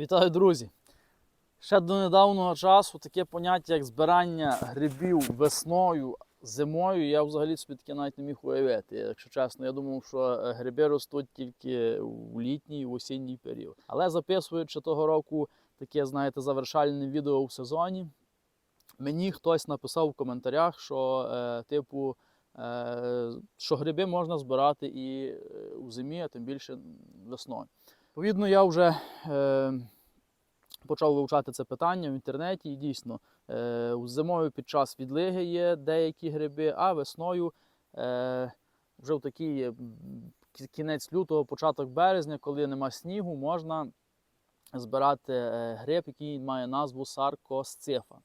Вітаю, друзі! Ще до недавнього часу таке поняття, як збирання грибів весною, зимою, я взагалі собі таке навіть не міг уявити. Якщо чесно, я думав, що е, гриби ростуть тільки в літній, в осінній період. Але записуючи того року таке, знаєте, завершальне відео у сезоні, мені хтось написав в коментарях, що, е, типу, е, що гриби можна збирати і е, у зимі, а тим більше весною. Відповідно, я вже е, почав вивчати це питання в інтернеті, і дійсно е, зимою під час відлиги є деякі гриби, а весною е, вже в такий кінець лютого, початок березня, коли нема снігу, можна збирати е, гриб, який має назву саркосцифа.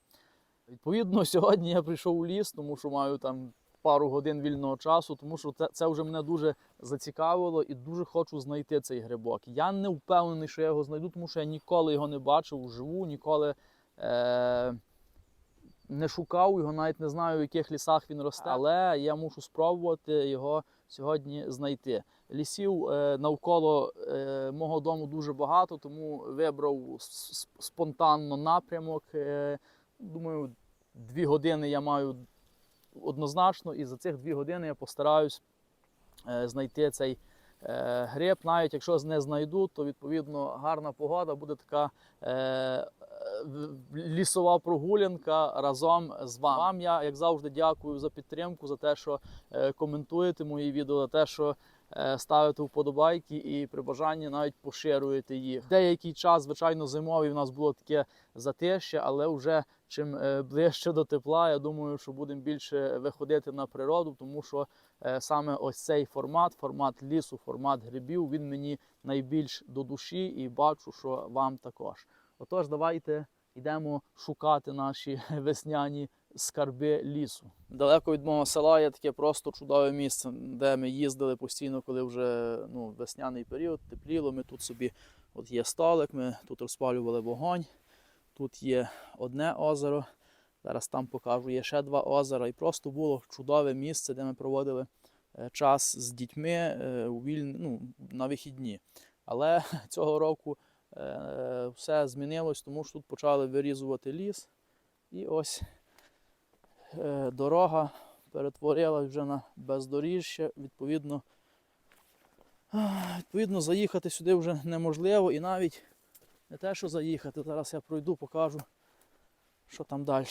Відповідно, сьогодні я прийшов у ліс, тому що маю там пару годин вільного часу, тому що це, це вже мене дуже зацікавило і дуже хочу знайти цей грибок. Я не впевнений, що я його знайду, тому що я ніколи його не бачив вживу, ніколи е- не шукав його, навіть не знаю, в яких лісах він росте, але я мушу спробувати його сьогодні знайти. Лісів е, навколо е, мого дому дуже багато, тому вибрав спонтанно напрямок. Е, думаю, дві години я маю однозначно, і за цих дві години я постараюсь е, знайти цей е, гриб. Навіть якщо не знайду, то відповідно гарна погода буде така е, лісова прогулянка разом з вами. Вам я, як завжди, дякую за підтримку, за те, що коментуєте мої відео, за те, що ставите вподобайки і при бажанні навіть поширюєте їх. Деякий час, звичайно, зимовий у нас було таке затище, але вже чим е, ближче до тепла, я думаю, що будемо більше виходити на природу, тому що е, саме ось цей формат, формат лісу, формат грибів, він мені найбільш до душі і бачу, що вам також. Отож, давайте йдемо шукати наші весняні скарби лісу. Далеко від мого села є таке просто чудове місце, де ми їздили постійно, коли вже ну, весняний період, тепліло. Ми тут собі от є столик, ми тут розпалювали вогонь. Тут є одне озеро. Зараз там покажу, є ще два озера. І просто було чудове місце, де ми проводили е, час з дітьми е, у віль... ну, на вихідні. Але цього року е, все змінилось, тому що тут почали вирізувати ліс. І ось дорога перетворилась вже на бездоріжжя. Відповідно, відповідно, заїхати сюди вже неможливо і навіть не те, що заїхати. Зараз я пройду, покажу, що там далі.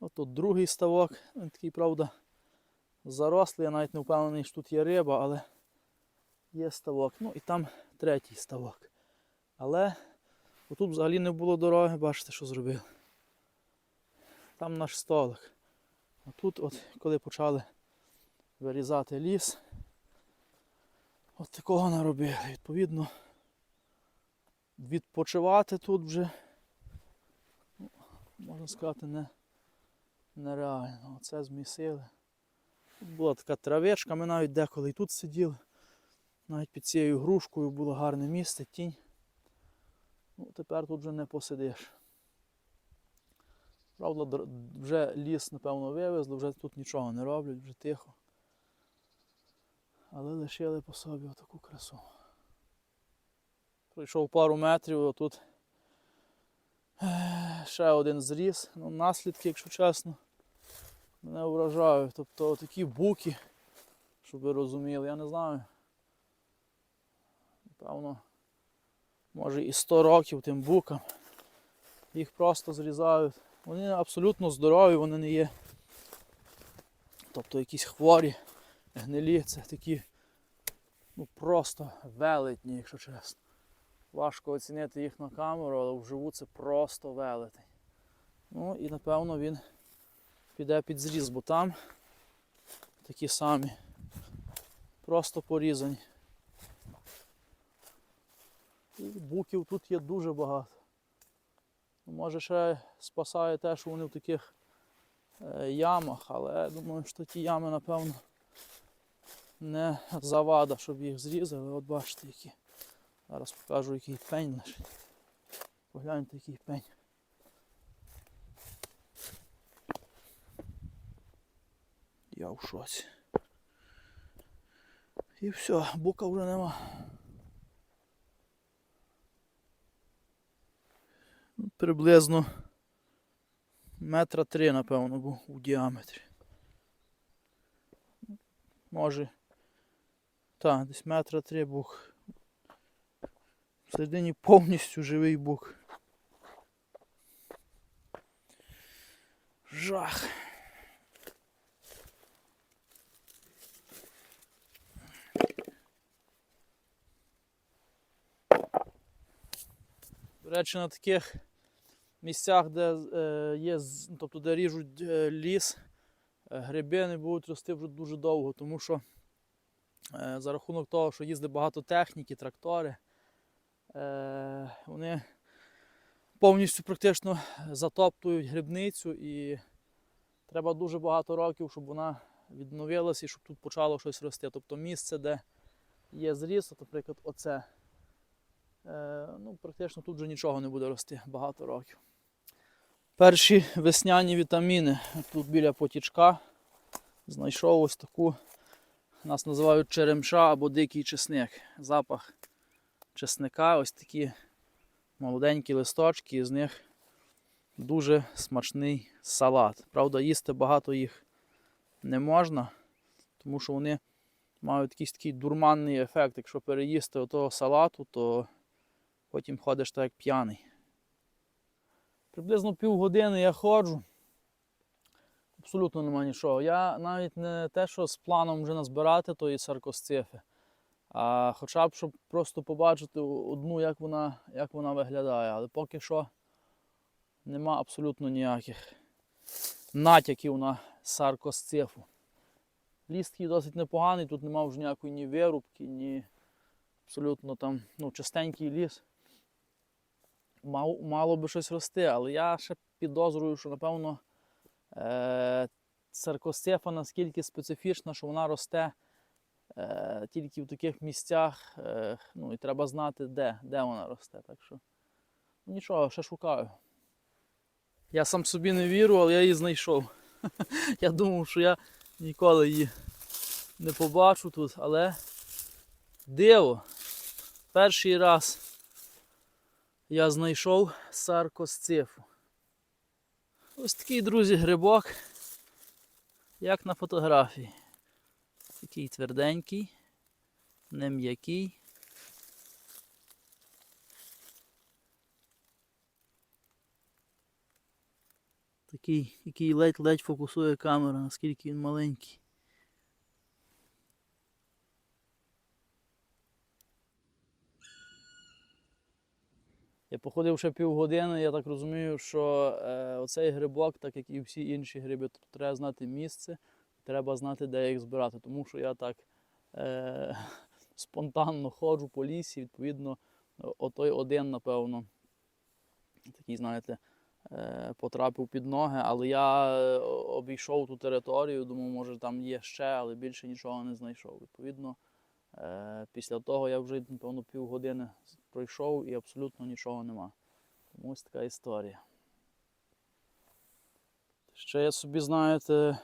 От тут другий ставок. Він такий, правда, зарослий. Я навіть не впевнений, що тут є риба, але є ставок. Ну і там третій ставок. Але отут взагалі не було дороги, бачите, що зробили. Там наш столик. А тут, от, коли почали вирізати ліс, от такого наробили. Відповідно, відпочивати тут вже, ну, можна сказати, не, нереально. Оце змісили. Тут була така травичка, ми навіть деколи і тут сиділи. Навіть під цією грушкою було гарне місце, тінь. Ну, тепер тут вже не посидиш. Правда, вже ліс, напевно, вивезли, вже тут нічого не роблять, вже тихо. Але лишили по собі отаку красу. Пройшов пару метрів, а тут е, ще один зріс. Ну, наслідки, якщо чесно, мене вражають. Тобто такі буки, щоб ви розуміли, я не знаю. Напевно, може і 100 років тим букам. Їх просто зрізають. Вони абсолютно здорові, вони не є. Тобто якісь хворі, гнилі, це такі ну, просто велетні, якщо чесно. Важко оцінити їх на камеру, але вживу це просто велетень. Ну і напевно він піде під зріз, бо там такі самі. Просто порізані. І буків тут є дуже багато. Ну, Може ще спасає те, що вони в таких е, ямах, але я думаю, що ті ями, напевно, не завада, щоб їх зрізали. От бачите, які. Зараз покажу, який пень лежить. Погляньте, який пень. Я в шоці. І все, бука вже нема. приблизно метра три, напевно, був у діаметрі. Може. Так, десь метра три бук. Всередині повністю живий бук. Жах. До речі, на таких місцях, де е, є, тобто де ріжуть е, ліс, е, гриби будуть рости вже дуже довго, тому що е, за рахунок того, що їздить багато техніки, трактори, вони повністю практично затоптують грибницю і треба дуже багато років, щоб вона відновилася і щоб тут почало щось рости. Тобто місце, де є зріс, наприклад, оце. Е, ну, практично тут вже нічого не буде рости багато років. Перші весняні вітаміни. Тут біля потічка знайшов ось таку, нас називають черемша або дикий чесник. Запах чесника, ось такі молоденькі листочки, і з них дуже смачний салат. Правда, їсти багато їх не можна, тому що вони мають якийсь такий дурманний ефект. Якщо переїсти отого салату, то потім ходиш так як п'яний. Приблизно півгодини я ходжу. Абсолютно нема нічого. Я навіть не те, що з планом вже назбирати тої саркосцифи, а хоча б щоб просто побачити одну, як вона, як вона виглядає. Але поки що нема абсолютно ніяких натяків на саркосцифу. Ліс такий досить непоганий, тут нема вже ніякої ні вирубки, ні абсолютно там ну, чистенький ліс. Мало, мало би щось рости, але я ще підозрюю, що напевно е- церкостефа наскільки специфічна, що вона росте е- тільки в таких місцях. Е- ну і треба знати, де, де вона росте. Так що нічого, ще шукаю. Я сам собі не вірю, але я її знайшов. Я думав, що я ніколи її не побачу тут, але диво. Перший раз я знайшов саркосцифу. Ось такий, друзі, грибок, як на фотографії. Такий тверденький, не м'який. Такий, який ледь-ледь фокусує камера, наскільки він маленький. Я походив ще півгодини, я так розумію, що е, оцей грибок, так як і всі інші гриби, тут треба знати місце, треба знати, де їх збирати. Тому що я так е, спонтанно ходжу по лісі, відповідно, отой один, напевно, такий, знаєте, е, потрапив під ноги, але я е, обійшов ту територію, думав, може там є ще, але більше нічого не знайшов. Відповідно, е, після того я вже, напевно, півгодини пройшов і абсолютно нічого нема. Тому ось така історія. Ще я собі, знаєте,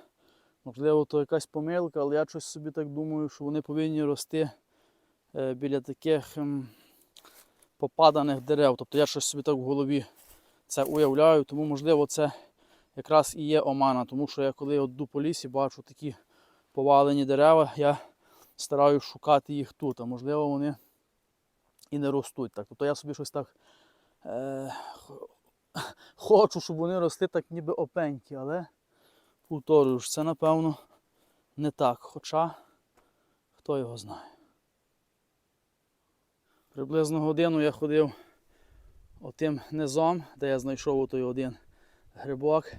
можливо, то якась помилка, але я щось собі так думаю, що вони повинні рости е, біля таких ем, попаданих дерев. Тобто я щось собі так в голові це уявляю, тому можливо це якраз і є омана, тому що я коли йду по лісі, бачу такі повалені дерева, я стараюся шукати їх тут, а можливо вони і не ростуть. Так. Тобто я собі щось так е, хочу, щоб вони росли так ніби опенькі, але повторюю, ж, це напевно не так. Хоча хто його знає. Приблизно годину я ходив отим низом, де я знайшов той один грибок.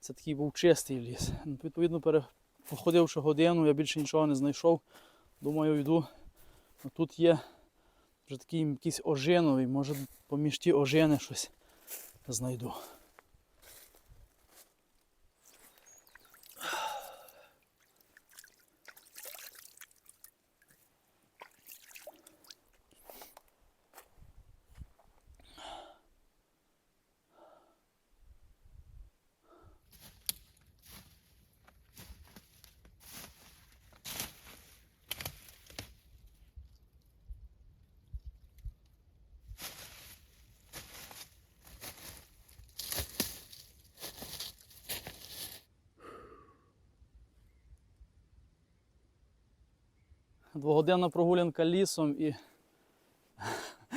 Це такий був чистий ліс. Ну, Відповідно, походивши годину, я більше нічого не знайшов. Думаю, йду. Ну, Тут є вже такий якийсь ожиновий, може поміж ті ожини щось знайду. Двогодинна прогулянка лісом і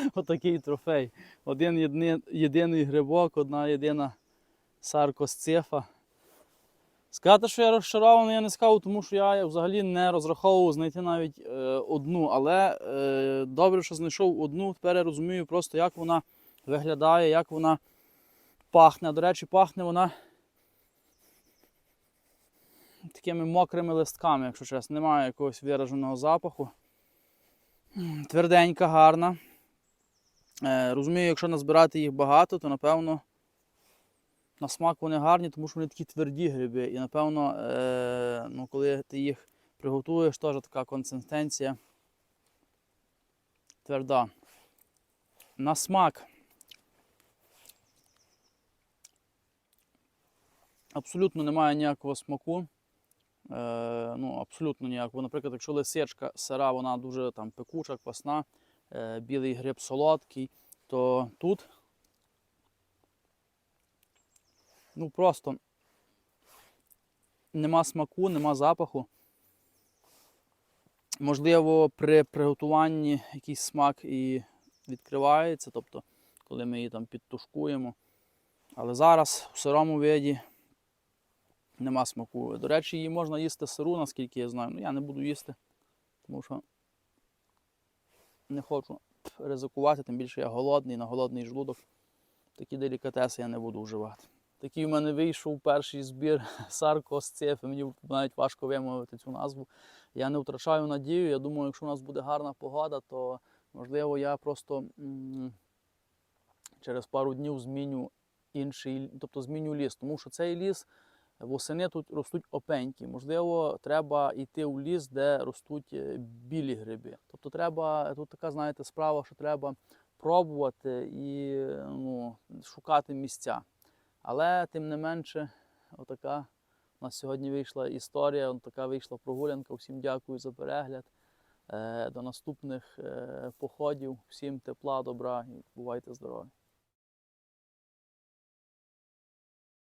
отакий трофей. Один єдиний, єдиний грибок, одна єдина саркосцефа. Сказати, що я розчарований, я не сказав, тому що я взагалі не розраховував знайти навіть е, одну. Але е, добре, що знайшов одну. Тепер я розумію просто, як вона виглядає, як вона пахне. До речі, пахне вона такими мокрими листками, якщо чесно. Немає якогось вираженого запаху. Тверденька, гарна. Е, розумію, якщо назбирати їх багато, то напевно на смак вони гарні, тому що вони такі тверді гриби. І напевно, е, ну, коли ти їх приготуєш, теж така консистенція тверда. На смак. Абсолютно немає ніякого смаку. Е, ну, абсолютно ніякого. Наприклад, якщо лисичка сира, вона дуже там пекуча, квасна, е, білий гриб солодкий, то тут ну просто нема смаку, нема запаху. Можливо, при приготуванні якийсь смак і відкривається, тобто, коли ми її там підтушкуємо. Але зараз в сирому виді нема смаку. До речі, її можна їсти сиру, наскільки я знаю. Ну, я не буду їсти, тому що не хочу ризикувати, тим більше я голодний, на голодний желудок. Такі делікатеси я не буду вживати. Такий в мене вийшов перший збір саркосцефи. Мені навіть важко вимовити цю назву. Я не втрачаю надію. Я думаю, якщо у нас буде гарна погода, то можливо я просто через пару днів зміню інший, тобто зміню ліс. Тому що цей ліс восени тут ростуть опеньки. Можливо, треба йти у ліс, де ростуть е, білі гриби. Тобто треба, тут така, знаєте, справа, що треба пробувати і ну, шукати місця. Але тим не менше, отака у нас сьогодні вийшла історія, така вийшла прогулянка. Всім дякую за перегляд. Е, До наступних е, походів. Всім тепла, добра і бувайте здорові.